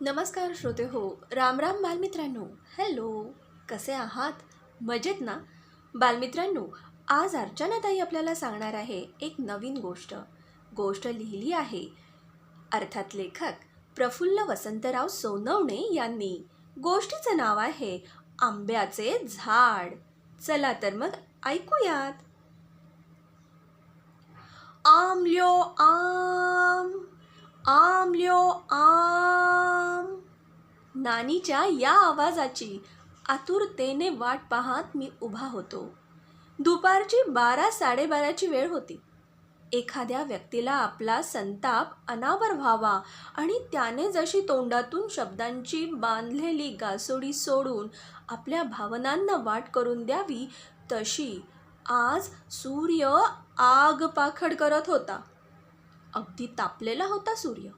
नमस्कार श्रोते हो राम राम बालमित्रांनो. हॅलो कसे आहात? मजेत ना? बालमित्रांनो आज अर्चनाताई आपल्याला सांगणार आहे एक नवीन गोष्ट. गोष्ट लिहिली आहे. अर्थात लेखक प्रफुल्ल वसंतराव सोनवणे यांनी. गोष्टीचं नाव आहे आंब्याचे झाड. चला तर मग ऐकूयात. आमल्यो आम आमल्यो आम. नानीच्या या आवाजाची आतुरतेने वाट पाहत मी उभा होतो. दुपारची बारा साडेबाराची वेळ होती. एखाद्या व्यक्तीला आपला संताप अनावर व्हावा आणि त्याने जशी तोंडातून शब्दांची बांधलेली गासोडी सोडून आपल्या भावनांना वाट करून द्यावी तशी आज सूर्य आग पाखड करत होता. अगदी तापलेला होता सूर्य.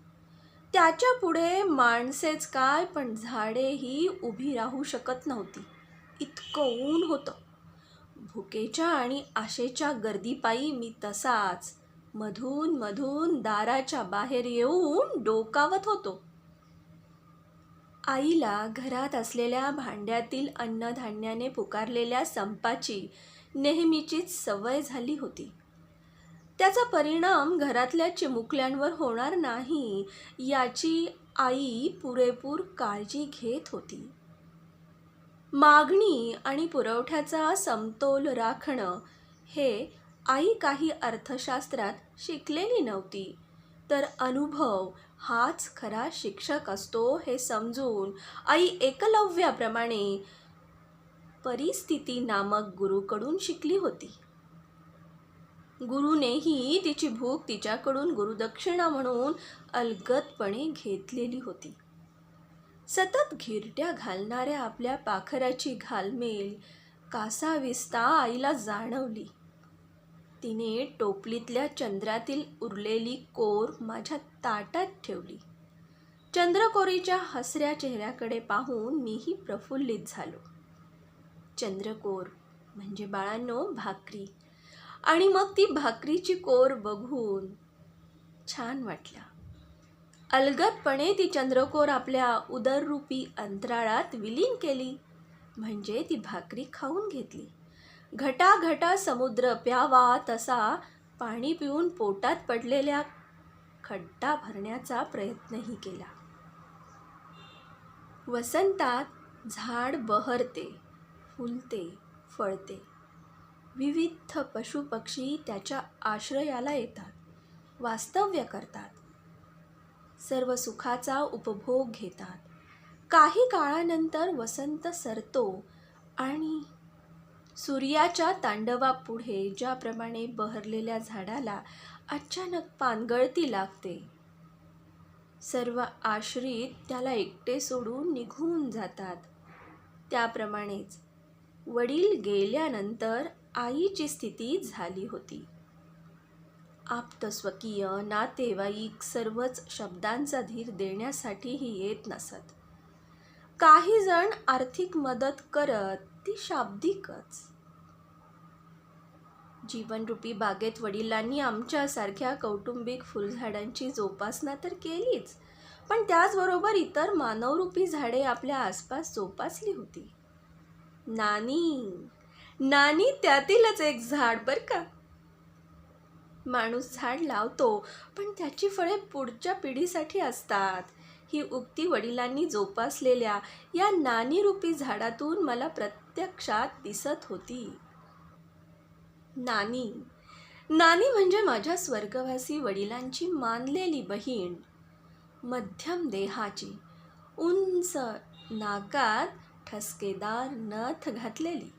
त्याच्या पुढे माणसेच काय पण झाडेही उभी राहू शकत नव्हती. इतकं ऊन होतं. भुकेच्या आणि आशेच्या गर्दीपायी मी तसाच मधून मधून दाराच्या बाहेर येऊन डोकावत होतो. आईला घरात असलेल्या भांड्यातील अन्नधान्याने पुकारलेल्या संपाची नेहमीचीच सवय झाली होती. त्याचा परिणाम घरातल्या चिमुकल्यांवर होणार नाही याची आई पुरेपूर काळजी घेत होती. मागणी आणि पुरवठ्याचा समतोल राखणं हे आई काही अर्थशास्त्रात शिकलेली नव्हती तर अनुभव हाच खरा शिक्षक असतो हे समजून आई एकलव्याप्रमाणे परिस्थिती नामक गुरुकडून शिकली होती. गुरुनेही तिची भूक तिच्याकडून गुरुदक्षिणा म्हणून अलगदपणे घेतलेली होती. सतत घिरट्या घालणाऱ्या आपल्या पाखराची घालमेल कासाविस्ता आईला जाणवली. तिने टोपलीतल्या चंद्रातील उरलेली कोर माझ्या ताटात ठेवली. चंद्रकोरीच्या हसऱ्या चेहऱ्याकडे पाहून मीही प्रफुल्लित झालो. चंद्रकोर म्हणजे बाळांनो भाकरी. आणि मग ती भाकरीची कोर बघून छान वाटलं अलगदपणे ती चंद्रकोर आपल्या उदररूपी अंतराळात विलीन केली. म्हणजे ती भाकरी खाऊन घेतली. घटाघटा समुद्र प्यावा तसा पाणी पिऊन पोटात पडलेल्या खड्डा भरण्याचा प्रयत्नही केला. वसंतात झाड बहरते फुलते फळते. विविध पशुपक्षी त्याच्या आश्रयाला येतात वास्तव्य करतात सर्व सुखाचा उपभोग घेतात. काही काळानंतर वसंत सरतो आणि सूर्याच्या तांडवापुढे ज्याप्रमाणे बहरलेल्या झाडाला अचानक पानगळती लागते सर्व आश्रित त्याला एकटे सोडून निघून जातात. त्याप्रमाणेच वडील गेल्यानंतर आईची स्थिती झाली होती. आप्तस्वकीय नातेवाईक सर्वच शब्दांचा धीर देण्यासाठीही येत नसत. काही जण आर्थिक मदत करत ती शाब्दिकच. जीवनरूपी बागेत वडिलांनी आमच्यासारख्या कौटुंबिक फुलझाडांची जोपासना तर केलीच पण त्याचबरोबर इतर मानवरूपी झाडे आपल्या आसपास जोपासली होती. नानी नानी त्यातीलच एक झाड बर का. माणूस झाड लावतो पण त्याची फळे पुढच्या पिढीसाठी असतात. ही उक्ती वडिलांनी जोपासलेल्या या नानीरूपी झाडातून मला प्रत्यक्षात दिसत होती. नानी नानी म्हणजे माझ्या स्वर्गवासी वडिलांची मानलेली बहीण. मध्यम देहाची उंच नाकात ठसकेदार नथ घातलेली.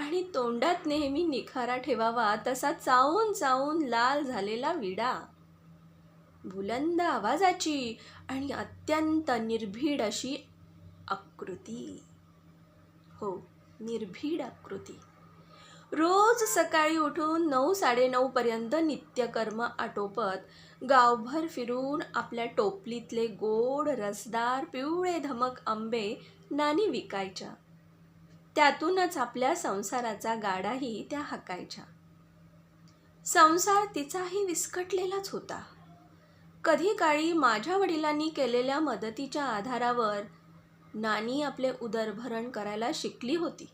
आणि तोंडात नेहमी निखारा ठेवावा तसा चावून चावून लाल झालेला विडा. बुलंद आवाजाची आणि अत्यंत निर्भीड अशी आकृती. हो निर्भीड आकृती. रोज सकाळी उठून नऊ साडेनऊपर्यंत नित्यकर्म आटोपत गावभर फिरून आपल्या टोपलीतले गोड रसदार पिवळे धमक आंबे नानी विकायच्या. त्यातूनच आपल्या संसाराचा गाडाही त्या हाकायच्या. संसार तिचाही विस्कटलेलाच होता. कधी काळी माझ्या वडिलांनी केलेल्या मदतीच्या आधारावर नानी आपले उदरभरण करायला शिकली होती.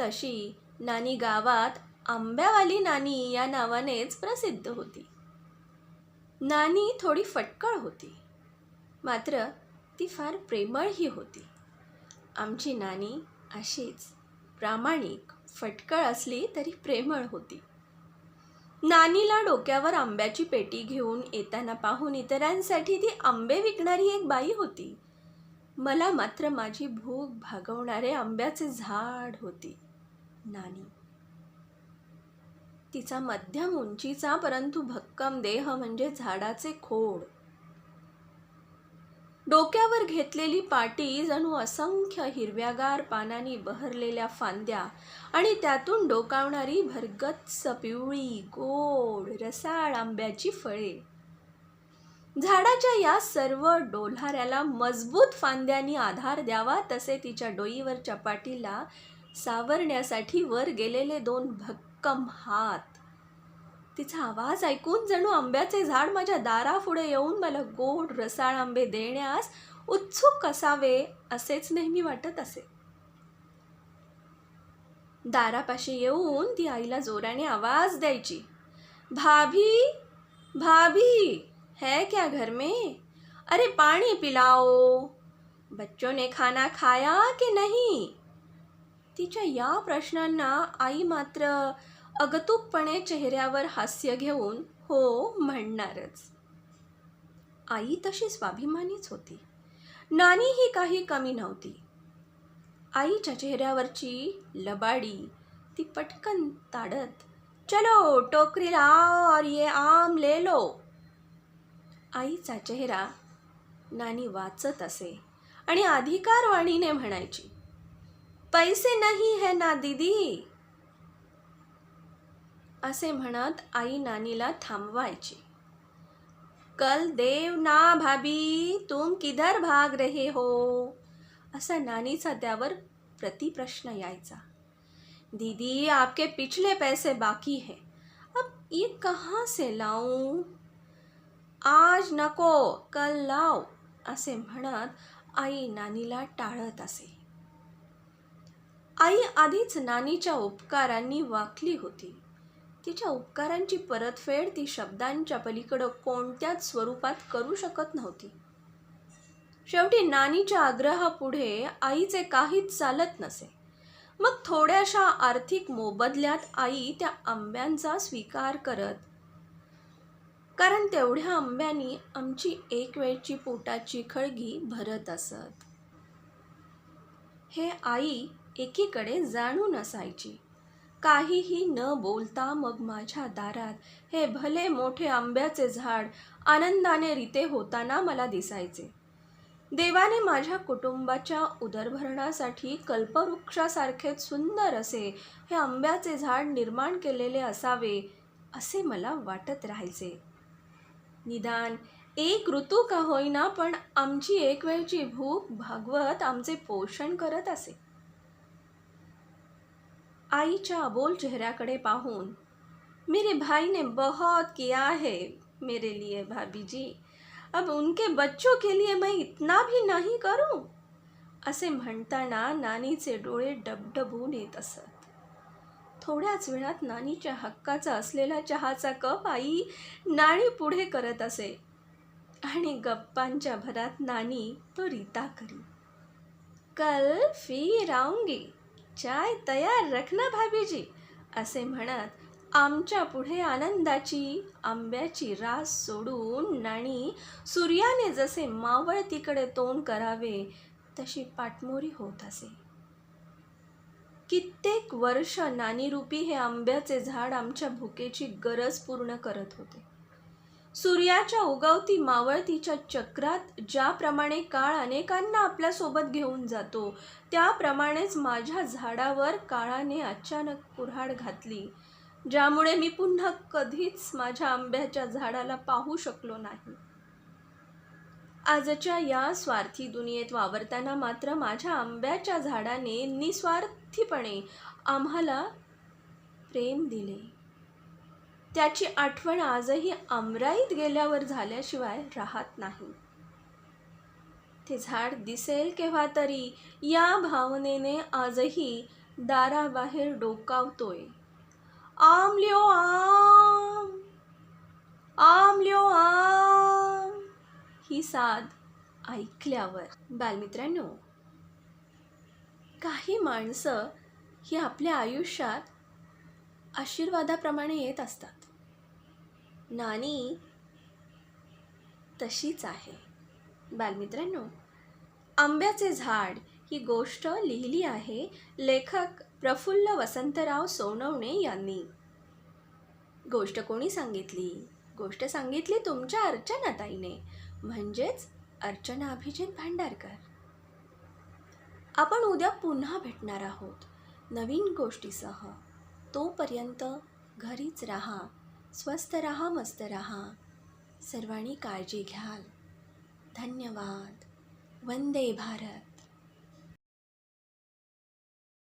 तशी नानी गावात आंब्यावाली नानी या नावानेच प्रसिद्ध होती. नानी थोडी फटकळ होती. मात्र ती फार प्रेमळही होती. आमची नानी अशीच प्रामाणिक फटकळ असली तरी प्रेमळ होती. नानीला डोक्यावर आंब्याची पेटी घेऊन येताना पाहून इतरांसाठी ती आंबे विकणारी एक बाई होती. मला मात्र माझी भूक भागवणारे आंब्याचे झाड होती नानी. तिचा मध्यम उंचीचा परंतु भक्कम देह म्हणजे झाडाचे खोड. डोक्यावर घेतलेली पाटी जणू असंख्य हिरव्यागार पानांनी बहरलेल्या फांद्या आणि त्यातून डोकावणारी भरगच्च पिवळी गोड रसाळ आंब्याची फळे. झाडाच्या या सर्व डोल्हाऱ्याला मजबूत फांद्यांनी आधार द्यावा तसे तिच्या डोईवरच्या पाटीला सावरण्यासाठी वर गेलेले दोन भक्कम हात. तिचा आवाज ऐकून जणू आंब्याचे झाड माझ्या दारापुढे येऊन मला गोड रसाळ आंबे देण्यास उत्सुक असावे असेच नेहमी वाटत असे. दारापाशी येऊन ती आईला जोराने आवाज द्यायची. भाभी भाभी है क्या घर में? अरे पाणी पिलाओ. बच्चों ने खाना खाया की नाही? तिच्या या प्रश्नांना आई मात्र अगतूकपणे चेहऱ्यावर हास्य घेऊन हो म्हणणारच. आई तशी स्वाभिमानीच होती. नानी ही काही कमी नव्हती. आईच्या चेहऱ्यावरची लबाडी ती पटकन ताडत चलो टोकरी लाओ और ये आम ले लो. आईचा चेहरा नानी वाचत असे आणि अधिकारवाणीने म्हणायची पैसे नाही है ना दीदी. असे म्हणत आई नानीला थांबवायची. कल देव ना भाभी तुम किधर भाग रहे हो? असा नानीचा त्यावर प्रतिप्रश्न यायचा. दीदी आपके पिछले पैसे बाकी है. अब ये कहाँ से लाऊं? आज नको कल लाव असे म्हणत आई नानीला टाळत असे. आई आधीच नानीच्या उपकारांनी वाकली होती. तिच्या उपकारांची परतफेड ती शब्दांच्या पलीकडं कोणत्याच स्वरूपात करू शकत नव्हती. शेवटी नानीच्या आग्रहापुढे आईचे काहीच चालत नसे. मग थोड्याशा आर्थिक मोबदल्यात आई त्या आंब्यांचा स्वीकार करत कारण तेवढ्या आंब्यांनी आमची एक वेळची पोटाची खळगी भरत असत. हे आई एकीकडे जाणून असायची. काहीही न बोलता मग माझ्या दारात हे भले मोठे आंब्याचे झाड आनंदाने रिते होताना मला दिसायचे. देवाने माझ्या कुटुंबाच्या उदरभरणासाठी कल्पवृक्षासारखे सुंदर असे हे आंब्याचे झाड निर्माण केलेले असावे असे मला वाटत राहायचे. निदान एक ऋतू का होईना पण आमची एक वेळची भूक भागवत आमचे पोषण करत असे. आईच्या अबोल चेहऱ्याकडे पाहून मेरे भाई ने बहुत किया है मेरे लिए भाभी जी. अब उनके बच्चों के लिए मैं इतना भी नहीं करू? असे म्हणताना नानीचे डोळे डबडबून येत असत. थोड्याच वेळात नानीच्या हक्काचा असलेला चहाचा कप आई नाणी पुढे करत असे आणि गप्पांच्या भरात नानी तो रीता करी. कल फिर राऊंगी. चाय तयार रखना भाभीजी असे म्हणत आमच्या पुढे आनंदाची आंब्याची रास सोडून नाणी सूर्याने जसे मावळ तिकडे तोंड करावे तशी पाठमोरी होत असे. कित्येक वर्ष नानीरूपी हे आंब्याचे झाड आमच्या भुकेची गरज पूर्ण करत होते. सूर्याच्या उगवती मावळतीच्या चक्रात ज्याप्रमाणे काळ अनेकांना आपल्यासोबत घेऊन जातो त्याप्रमाणेच माझ्या झाडावर काळाने अचानक कुऱ्हाड घातली ज्यामुळे मी पुन्हा कधीच माझ्या आंब्याच्या झाडाला पाहू शकलो नाही. आजच्या या स्वार्थी दुनियेत वावरताना मात्र माझ्या आंब्याच्या झाडाने निस्वार्थीपणे आम्हाला प्रेम दिले. त्याची आठवण आजही आमराईत गेल्यावर झाल्याशिवाय राहत नाही. ते झाड दिसेल केव्हा तरी या भावनेने आजही दाराबाहेर डोकावतोय. आमल्यो आम आमल्यो आम ही साद ऐकल्यावर. बालमित्रांनो काही माणसं ही आपल्या आयुष्यात आशीर्वादाप्रमाणे येत असतात. नानी तशीच आहे. बालमित्रांनो आंब्याचे झाड ही गोष्ट लिहिली आहे लेखक प्रफुल्ल वसंतराव सोनवणे यांनी. गोष्ट कोणी सांगितली? गोष्ट सांगितली तुमच्या अर्चनाताईने म्हणजेच अर्चना अभिजित भांडारकर. आपण उद्या पुन्हा भेटणार आहोत नवीन गोष्टीसह. तोपर्यंत घरीच राहा स्वस्त राहा मस्त राहा. सर्वांनी काळजी घ्याल. धन्यवाद. वंदे भारत.